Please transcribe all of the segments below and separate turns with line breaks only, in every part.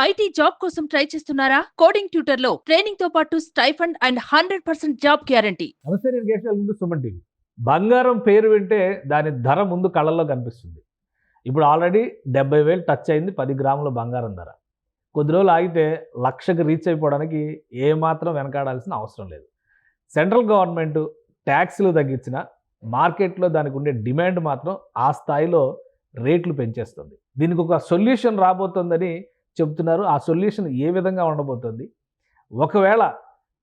IT job కోసం try చేస్తున్నారా? Coding ట్యూటర్లో ట్రైనింగ్తో పాటు stipend and hundred percent job guarantee.
నమస్తే నేను కేశవ్ ముందు సుమన్ టీవీ. బంగారం పేరు వింటే దాని ధర ముందు కళ్ళల్లో కనిపిస్తుంది. ఇప్పుడు ఆల్రెడీ డెబ్బై వేలు టచ్ అయింది పది గ్రాముల బంగారం ధర. కొద్ది రోజులు ఆగితే లక్షకు రీచ్ అయిపోవడానికి ఏమాత్రం వెనకాడాల్సిన అవసరం లేదు. సెంట్రల్ గవర్నమెంట్ ట్యాక్స్లు తగ్గించిన మార్కెట్లో దానికి ఉండే డిమాండ్ మాత్రం ఆ స్థాయిలో రేట్లు పెంచేస్తుంది. దీనికి ఒక సొల్యూషన్ రాబోతుందని చెప్తున్నారు ఆ సొల్యూషన్ ఏ విధంగా ఉండబోతుంది? ఒకవేళ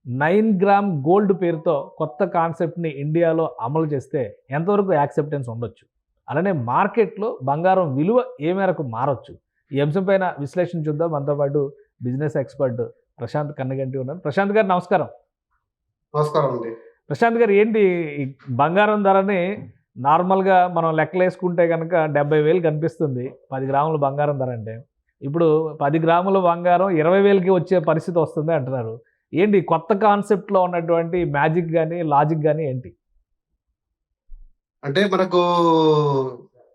నైన్ గ్రామ్ గోల్డ్ పేరుతో కొత్త కాన్సెప్ట్ని ఇండియాలో అమలు చేస్తే ఎంతవరకు యాక్సెప్టెన్స్ ఉండొచ్చు? అలానే మార్కెట్లో బంగారం విలువ ఏ మేరకు మారొచ్చు? ఈ అంశం పైన విశ్లేషణ చూద్దాం. మనతో పాటు బిజినెస్ ఎక్స్పర్ట్ ప్రశాంత్ కన్నగంటి ఉన్నారు. ప్రశాంత్ గారు నమస్కారం.
నమస్కారం అండి.
ప్రశాంత్ గారు ఏంటి బంగారం ధరని నార్మల్గా మనం లెక్కలేసుకుంటే కనుక డెబ్బై వేలు కనిపిస్తుంది. పది గ్రాముల బంగారం ధర అంటే. ఇప్పుడు పది గ్రాముల బంగారం ఇరవై వేలకి వచ్చే పరిస్థితి వస్తుంది అంటున్నారు. ఏంటి? కొత్త కాన్సెప్ట్లో ఉన్నటువంటి మ్యాజిక్ కానీ లాజిక్ కానీ ఏంటి?
అంటే మనకు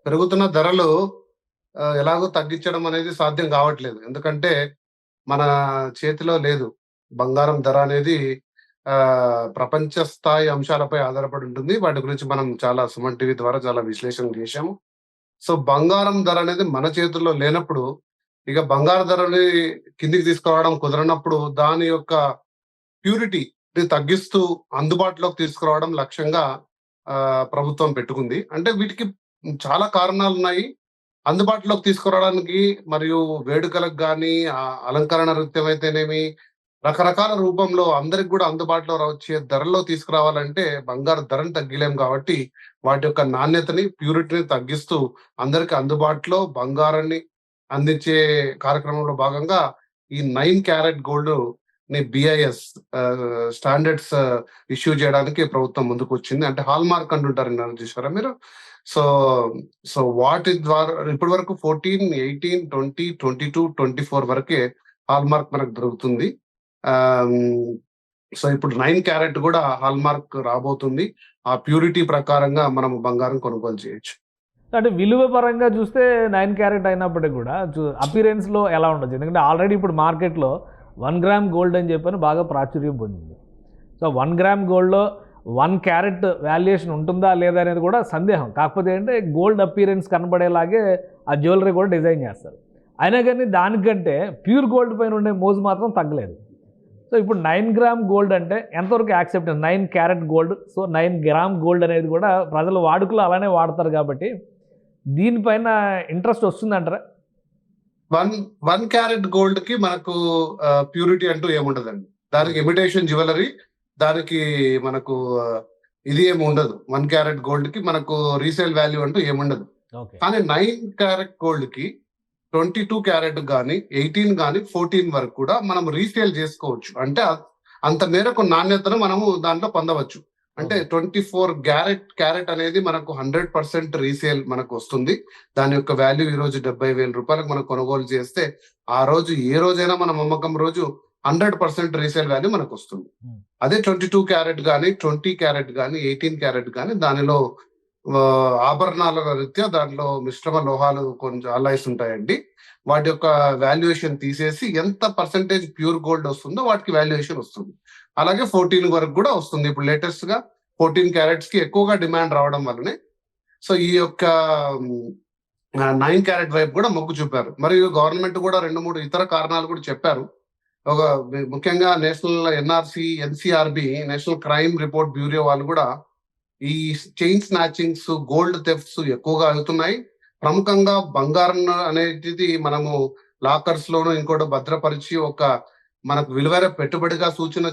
పెరుగుతున్న ధరలు ఎలాగో తగ్గించడం అనేది సాధ్యం కావట్లేదు. ఎందుకంటే మన చేతిలో లేదు. బంగారం ధర అనేది ప్రపంచ స్థాయి అంశాలపై ఆధారపడి ఉంటుంది. వాటి గురించి మనం చాలా సుమన్ టీవీ ద్వారా చాలా విశ్లేషణ చేశాము. సో బంగారం ధర అనేది మన చేతుల్లో లేనప్పుడు ఇక బంగారు ధరని కిందికి తీసుకురావడం కుదరనప్పుడు దాని యొక్క ప్యూరిటీ తగ్గిస్తూ అందుబాటులోకి తీసుకురావడం లక్ష్యంగా ప్రభుత్వం పెట్టుకుంది. అంటే వీటికి చాలా కారణాలు ఉన్నాయి. అందుబాటులోకి తీసుకురావడానికి మరియు వేడుకలకు కానీ అలంకరణ నృత్యం అయితేనేమి రకరకాల రూపంలో అందరికి కూడా అందుబాటులో వచ్చే ధరల్లో తీసుకురావాలంటే బంగారు ధరను తగ్గిలేం కాబట్టి వాటి యొక్క నాణ్యతని ప్యూరిటీని తగ్గిస్తూ అందరికి అందుబాటులో బంగారాన్ని అందించే కార్యక్రమంలో భాగంగా ఈ నైన్ క్యారెట్ గోల్డ్ని బిఐఎస్ స్టాండర్డ్స్ ఇష్యూ చేయడానికి ప్రభుత్వం ముందుకు వచ్చింది అంటే హాల్ మార్క్ అంటుంటారు నన్ను చూసారా మీరు? సో సో వాటి ద్వారా ఇప్పటి వరకు fourteen eighteen twenty twenty two twenty four వరకే హాల్ మార్క్ మనకు దొరుకుతుంది. సో ఇప్పుడు నైన్ క్యారెట్ కూడా హాల్ మార్క్ రాబోతుంది. ఆ ప్యూరిటీ ప్రకారంగా మనం బంగారం కొనుగోలు చేయొచ్చు.
అంటే విలువ పరంగా చూస్తే నైన్ క్యారెట్ అయినప్పటికీ కూడా అపీరెన్స్లో ఎలా ఉండొచ్చు? ఎందుకంటే ఆల్రెడీ ఇప్పుడు మార్కెట్లో వన్ గ్రామ్ గోల్డ్ అని చెప్పని బాగా ప్రాచుర్యం పొందింది. సో వన్ గ్రామ్ గోల్డ్లో వన్ క్యారెట్ వాల్యుయేషన్ ఉంటుందా లేదా అనేది కూడా సందేహం. కాకపోతే ఏంటంటే గోల్డ్ అపీరెన్స్ కనబడేలాగే ఆ జ్యువెలరీ కూడా డిజైన్ చేస్తారు. అయినా కానీ దానికంటే ప్యూర్ గోల్డ్ పైన ఉండే మోజు మాత్రం తగ్గలేదు. సో ఇప్పుడు నైన్ గ్రామ్ గోల్డ్ అంటే ఎంతవరకు acceptance nine carat gold so nine gram gold అనేది కూడా ప్రజలు వాడుకలో అలానే వాడతారు కాబట్టి దీనిపైన ఇంట్రెస్ట్ వస్తుందంటారా?
వన్ వన్ క్యారెట్ గోల్డ్కి మనకు ప్యూరిటీ అంటూ ఏముండదండి. దానికి ఇమిటేషన్ జ్యువెలరీ దానికి మనకు ఇది ఏమి ఉండదు. వన్ క్యారెట్ గోల్డ్కి మనకు రీసేల్ వాల్యూ అంటూ ఏముండదు. కానీ నైన్ క్యారెట్ గోల్డ్కి ట్వంటీ టూ క్యారెట్ కానీ ఎయిటీన్ కానీ ఫోర్టీన్ వరకు కూడా మనం రీసేల్ చేసుకోవచ్చు. అంటే అంత మేరకు నాణ్యతను మనము దాంట్లో పొందవచ్చు. అంటే. ట్వంటీ ఫోర్ క్యారెట్ క్యారెట్ అనేది మనకు హండ్రెడ్ పర్సెంట్ రీసేల్ మనకు వస్తుంది దాని యొక్క వాల్యూ ఈ రోజు డెబ్బై వేల రూపాయలకు మనం కొనుగోలు చేస్తే ఆ రోజు ఏ రోజైనా మన అమ్మకం రోజు హండ్రెడ్ పర్సెంట్ రీసేల్ వాల్యూ మనకు వస్తుంది
Hmm.
అదే ట్వంటీ టూ క్యారెట్ కానీ ట్వంటీ క్యారెట్ కానీ ఎయిటీన్ క్యారెట్ కానీ దానిలో ఆభరణాల రీత్యా దాంట్లో మిశ్రమ లోహాలు కొంచెం అలైస్ ఉంటాయండి. వాటి యొక్క వాల్యుయేషన్ తీసేసి ఎంత పర్సెంటేజ్ ప్యూర్ గోల్డ్ వస్తుందో వాటికి వాల్యుయేషన్ వస్తుంది. అలాగే ఫోర్టీన్ వరకు కూడా వస్తుంది. ఇప్పుడు లేటెస్ట్గా ఫోర్టీన్ క్యారెట్స్కి ఎక్కువగా డిమాండ్ రావడం వల్లనే. సో ఈ యొక్క నైన్ క్యారెట్ వైపు కూడా మొగ్గు చూపారు. మరియు గవర్నమెంట్ కూడా రెండు మూడు ఇతర కారణాలు కూడా చెప్పారు. ఒక ముఖ్యంగా national NRC NCRB national crime report bureau వాళ్ళు కూడా ఈ చైన్ స్నాచింగ్స్ గోల్డ్ థెఫ్ట్స్ ఎక్కువగా అవుతున్నాయి. ప్రముఖంగా బంగారం అనేది మనము లాకర్స్ లోను ఇంకోటి భద్రపరిచి ఒక మనకు విలువైన పెట్టుబడిగా సూచన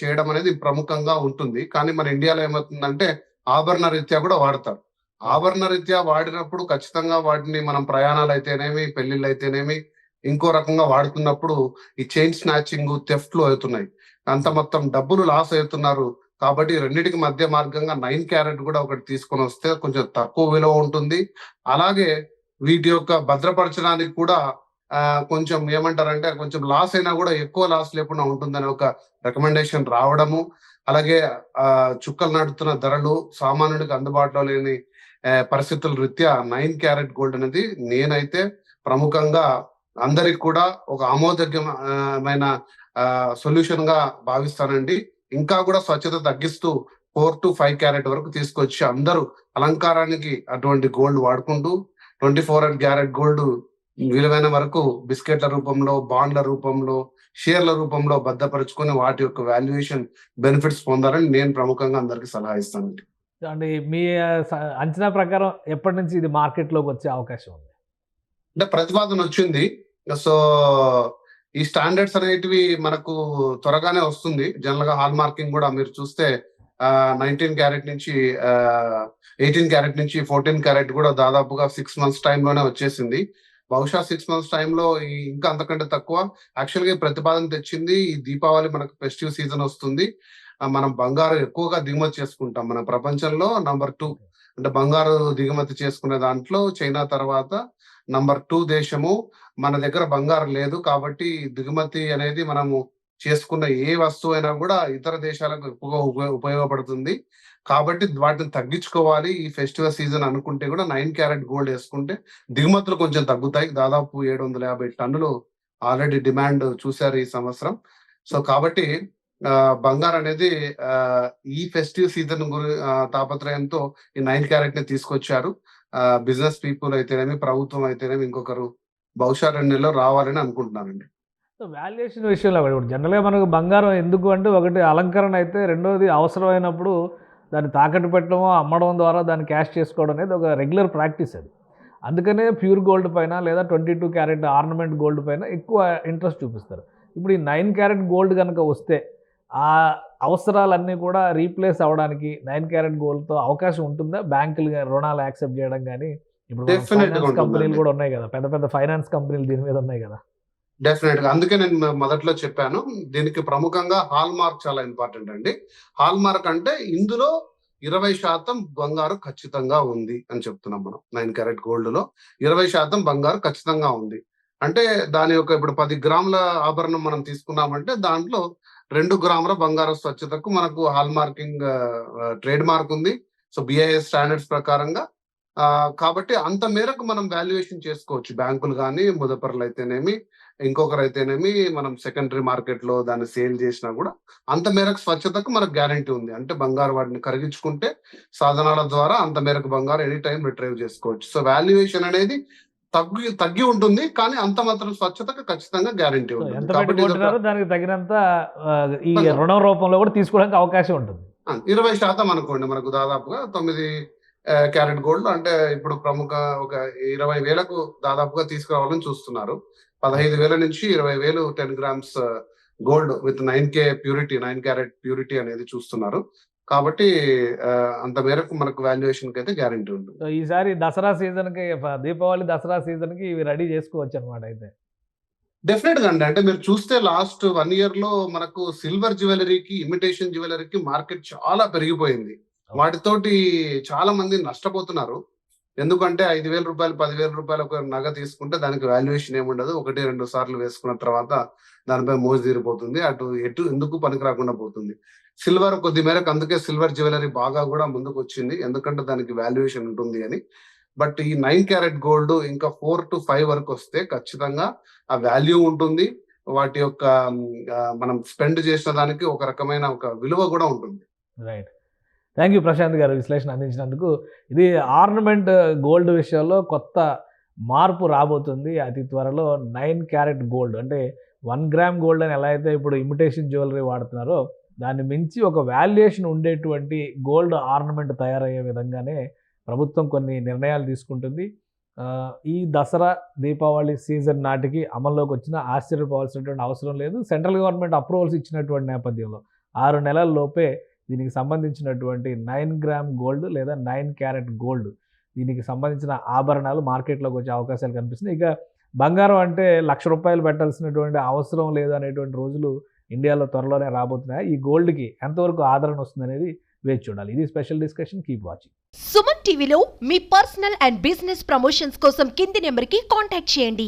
చేయడం అనేది ప్రముఖంగా ఉంటుంది. కానీ మన ఇండియాలో ఏమవుతుందంటే ఆభరణ రీత్యా కూడా వాడతారు. ఆభరణ రీత్యా వాడినప్పుడు ఖచ్చితంగా వాటిని మనం ప్రయాణాలు అయితేనేమి పెళ్ళిళ్ళు అయితేనేమి ఇంకో రకంగా వాడుతున్నప్పుడు ఈ చైన్ స్నాచింగ్ థెఫ్ట్లు అవుతున్నాయి. అంత మొత్తం డబ్బులు లాస్ అవుతున్నారు. కాబట్టి రెండింటికి మధ్య మార్గంగా నైన్ క్యారెట్ కూడా ఒకటి తీసుకొని వస్తే కొంచెం తక్కువ విలువ ఉంటుంది. అలాగే వీటి యొక్క భద్రపరచడానికి కూడా కొంచెం ఏమంటారంటే కొంచెం లాస్ అయినా కూడా ఎక్కువ లాస్ లేకుండా ఉంటుందని ఒక రికమెండేషన్ రావడము. అలాగే ఆ చుక్కలు నడుతున్న ధరలు సామాన్యుడికి అందుబాటులో లేని పరిస్థితుల రీత్యా నైన్ క్యారెట్ గోల్డ్ అనేది నేనైతే ప్రముఖంగా అందరికి కూడా ఒక ఆమోదయోగ్యమైన సొల్యూషన్గా భావిస్తానండి. ఇంకా కూడా స్వచ్ఛత తగ్గిస్తూ ఫోర్ టు ఫైవ్ క్యారెట్ వరకు తీసుకొచ్చి అందరూ అలంకారానికి అటువంటి గోల్డ్ వాడుకుంటూ twenty four and carat gold విలువైన వరకు బిస్కెట్ల రూపంలో బాండ్ల రూపంలో షేర్ల రూపంలో భద్రపరుచుకొని వాటి యొక్క వాల్యుయేషన్ బెనిఫిట్స్ పొందాలని నేను ప్రముఖంగా అందరికి సలహా ఇస్తానండి.
అంటే మీ అంచనా ప్రకారం ఎప్పటి నుంచి ఇది మార్కెట్లోకి వచ్చే అవకాశం ఉంది?
అంటే ప్రతిపాదన వచ్చింది. సో ఈ స్టాండర్డ్స్ అనేటివి మనకు త్వరగానే వస్తుంది. జనరల్గా హాల్ మార్కింగ్ కూడా మీరు చూస్తే నైన్టీన్ క్యారెట్ నుంచి ఎయిటీన్ క్యారెట్ నుంచి ఫోర్టీన్ క్యారెట్ కూడా దాదాపుగా సిక్స్ మంత్స్ టైంలోనే వచ్చేసింది. బహుశా సిక్స్ మంత్స్ టైంలో ఇంకా అంతకంటే తక్కువ. యాక్చువల్గా ప్రతిపాదన తెచ్చింది ఈ దీపావళి మనకు ఫెస్టివ్ సీజన్ వస్తుంది. మనం బంగారం ఎక్కువగా దిగుమతి చేసుకుంటాం మన ప్రపంచంలో. Number two. అంటే బంగారు దిగుమతి చేసుకునే దాంట్లో చైనా తర్వాత నంబర్ టూ దేశము మన దగ్గర బంగారం లేదు కాబట్టి దిగుమతి అనేది మనము చేసుకున్న ఏ వస్తువు అయినా కూడా ఇతర దేశాలకు ఎక్కువగా ఉపయోగ ఉపయోగపడుతుంది. కాబట్టి వాటిని తగ్గించుకోవాలి. ఈ ఫెస్టివల్ సీజన్ అనుకుంటే కూడా నైన్ క్యారెట్ గోల్డ్ వేసుకుంటే దిగుమతులు కొంచెం తగ్గుతాయి. దాదాపు ఏడు వందల యాభై టన్నులు ఆల్రెడీ డిమాండ్ చూశారు ఈ సంవత్సరం. సో కాబట్టి బంగారం అనేది ఈ ఫెస్టివ్ సీజన్ గురి తాపత్రయంతో ఈ నైన్ క్యారెట్ని తీసుకొచ్చారు బిజినెస్ పీపుల్ అయితేనేమి ప్రభుత్వం అయితేనేమి ఇంకొకరు బహుశా రెండు నెలలు రావాలని అనుకుంటున్నానండి.
సో వాల్యుయేషన్ విషయంలో కూడా ఇప్పుడు జనరల్గా మనకు బంగారం ఎందుకు అంటే ఒకటి అలంకరణ అయితే రెండోది అవసరమైనప్పుడు దాన్ని తాకట్టు పెట్టడమో అమ్మడం ద్వారా దాన్ని క్యాష్ చేసుకోవడం అనేది ఒక రెగ్యులర్ ప్రాక్టీస్ అది. అందుకనే ప్యూర్ గోల్డ్ పైన లేదా twenty two carat ornament gold పైన ఎక్కువ ఇంట్రెస్ట్ చూపిస్తారు. ఇప్పుడు ఈ నైన్ క్యారెట్ గోల్డ్ కనుక వస్తే ఆ అవసరాలన్నీ కూడా రీప్లేస్ అవ్వడానికి నైన్ క్యారెట్ గోల్డ్తో అవకాశం ఉంటుందా? బ్యాంకులు రుణాలు యాక్సెప్ట్ చేయడం కానీ ఇప్పుడు ఫైనాన్స్ కంపెనీలు. కూడా ఉన్నాయి కదా. పెద్ద పెద్ద ఫైనాన్స్ కంపెనీలు దీని మీద ఉన్నాయి కదా.
డెఫినెట్గా అందుకే నేను మొదట్లో చెప్పాను. దీనికి ప్రముఖంగా హాల్ మార్క్ చాలా ఇంపార్టెంట్ అండి. హాల్ మార్క్ అంటే ఇందులో ఇరవై శాతం బంగారు ఖచ్చితంగా ఉంది అని చెప్తున్నాం మనం. నైన్ క్యారెట్ గోల్డ్లో ఇరవై శాతం బంగారు ఖచ్చితంగా ఉంది. అంటే దాని యొక్క ఇప్పుడు పది గ్రాముల ఆభరణం మనం తీసుకున్నామంటే దాంట్లో రెండు గ్రాముల బంగారు స్వచ్ఛతకు మనకు హాల్ మార్కింగ్ ట్రేడ్ మార్క్ ఉంది. సో బిఐఎస్ స్టాండర్డ్స్ ప్రకారంగా కాబట్టి అంత మేరకు మనం వాల్యుయేషన్ చేసుకోవచ్చు. బ్యాంకులు కానీ ముదపర్లు అయితేనేమి ఇంకొకరు అయితేనేమి మనం సెకండరీ మార్కెట్లో దాన్ని సేల్ చేసినా కూడా అంత మేరకు స్వచ్ఛతకు మనకు గ్యారంటీ ఉంది. అంటే బంగారు వాటిని కరిగించుకుంటే సాధనాల ద్వారా అంత మేరకు బంగారు ఎనీ టైం రిట్రైవ్ చేసుకోవచ్చు. సో వాల్యుయేషన్ అనేది తగ్గి తగ్గి ఉంటుంది కానీ అంత మాత్రం స్వచ్ఛతకు ఖచ్చితంగా గ్యారంటీ ఉంటుంది. కాబట్టి
దానికి తగినంత ఈ. రుణం రూపంలో కూడా తీసుకోవడానికి అవకాశం ఉంటుంది.
ఇరవై శాతం అనుకోండి మనకు దాదాపుగా తొమ్మిది క్యారెట్ గోల్డ్ అంటే ఇప్పుడు ప్రముఖ ఒక ఇరవై వేలకు దాదాపుగా తీసుకురావాలని చూస్తున్నారు. పదహైదు వేల నుంచి ఇరవై వేలు ten grams gold with nine K purity nine carat purity అనేది చూస్తున్నారు. కాబట్టి అంత మేరకు మనకు వాల్యుయేషన్కి అయితే గ్యారంటీ ఉంటుంది.
ఈసారి దసరా సీజన్కి ఫ- దీపావళి దసరా సీజన్కి ఇవి రెడీ చేసుకోవచ్చు అనమాట అయితే.
డెఫినెట్గా అండి. అంటే మీరు చూస్తే లాస్ట్ వన్ ఇయర్లో మనకు సిల్వర్ జ్యువెలరీకి ఇమిటేషన్ జ్యువెలరీకి మార్కెట్ చాలా పెరిగిపోయింది. వాటితోటి చాలా మంది నష్టపోతున్నారు. ఎందుకంటే ఐదు వేల రూపాయలు పదివేల రూపాయలు ఒక నగ తీసుకుంటే దానికి వాల్యుయేషన్ ఏముండదు. ఒకటి రెండు సార్లు వేసుకున్న తర్వాత దానిపై మోజు తీరిపోతుంది అటు ఎటు ఎందుకు పనికి రాకుండా పోతుంది. సిల్వర్ కొద్ది మేరకు అందుకే సిల్వర్ జ్యువెలరీ బాగా కూడా ముందుకు వచ్చింది ఎందుకంటే దానికి వాల్యుయేషన్ ఉంటుంది అని. బట్ ఈ నైన్ క్యారెట్ గోల్డ్ ఇంకా ఫోర్ టు ఫైవ్ వరకు వస్తే ఖచ్చితంగా ఆ వాల్యూ ఉంటుంది. వాటి యొక్క మనం స్పెండ్ చేసిన దానికి ఒక రకమైన ఒక విలువ కూడా ఉంటుంది.
రైట్ థ్యాంక్ యూ ప్రశాంత్ గారు విశ్లేషణ అందించినందుకు. ఇది ఆర్నమెంట్ గోల్డ్ విషయంలో కొత్త మార్పు రాబోతుంది. అతి త్వరలో నైన్ క్యారెట్ గోల్డ్ అంటే వన్ గ్రామ్ గోల్డ్ అని ఎలా అయితే ఇప్పుడు ఇమిటేషన్ జ్యువెలరీ వాడుతున్నారో దాన్ని మించి ఒక వాల్యుయేషన్ ఉండేటువంటి గోల్డ్ ఆర్నమెంట్ తయారయ్యే విధంగానే ప్రభుత్వం కొన్ని నిర్ణయాలు తీసుకుంటుంది. ఈ దసరా దీపావళి సీజన్ నాటికి అమల్లోకి వచ్చిన ఆశ్చర్యపోవాల్సినటువంటి అవసరం లేదు. సెంట్రల్ గవర్నమెంట్ అప్రూవల్స్ ఇచ్చినటువంటి నేపథ్యంలో ఆరు నెలల లోపే దీనికి సంబంధించినటువంటి నైన్ గ్రామ్ గోల్డ్ లేదా నైన్ క్యారెట్ గోల్డ్ దీనికి సంబంధించిన ఆభరణాలు మార్కెట్లోకి వచ్చే అవకాశాలు కనిపిస్తున్నాయి. ఇక బంగారం అంటే లక్ష రూపాయలు పెట్టాల్సినటువంటి అవసరం లేదు అనేటువంటి రోజులు ఇండియాలో త్వరలోనే రాబోతున్నాయి. ఈ గోల్డ్కి ఎంతవరకు ఆదరణ వస్తుందనేది వేచి చూడాలి. ఇది special discussion. Keep watching.
Suman టీవీలో మీ పర్సనల్ అండ్ బిజినెస్ ప్రమోషన్స్ కోసం కింది నెంబర్కి కాంటాక్ట్ చేయండి.